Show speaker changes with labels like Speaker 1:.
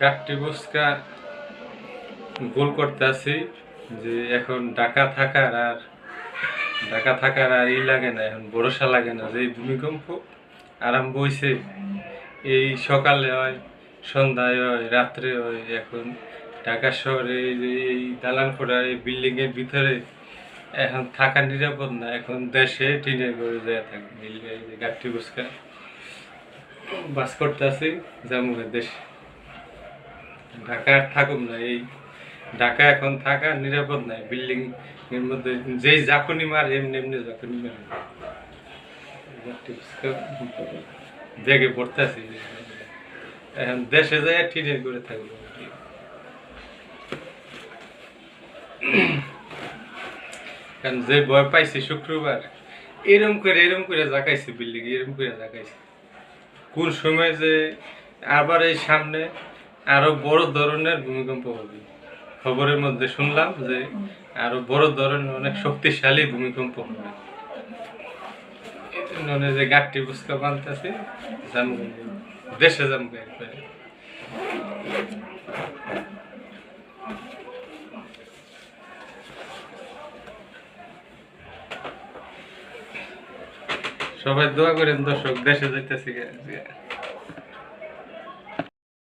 Speaker 1: কাটটি বুসকা ভুল করতে আছি যে এখন ঢাকা থাকার আর ঢাকা থাকার আর ই লাগে না, এখন ভরসা লাগে না যে ভূমিকম্প আরম্ভ হয়েছে এই সকালে হয়, সন্ধ্যায় হয়, রাত্রে হয়, এখন ঢাকা শহরে এই যে এই দালানখোড়া এই বিল্ডিং এর ভিতরে এখন থাকা নিরাপদ না, এখন দেশে টিনের ঘরে যায় থাকে। গাঠি বুসকা বাস করতে আছি জামুনের দেশে। ঢাকা না, এই ঢাকা এখন থাকা নিরাপদ নাই বিল্ডিং এর মধ্যে জাকুনি মার, এমনি এমনি জাকুনি মার। পড়তেছি। এখন দেশে টিনের করে থাকব। কারণ যে ভয় পাইছি শুক্রবার, এরম করে এরম করে জাগাইছি বিল্ডিং এরম করে জাগাইছি কোন সময় যে আবার এই সামনে আরও বড় ধরনের ভূমিকম্প হবে। খবরের মধ্যে শুনলাম যে আরও বড় ধরনের অনেক শক্তিশালী ভূমিকম্প হবে। যে গাঠটি বুঝতে দেশে সবাই দোয়া করেন দর্শক দেশে যাইতেছি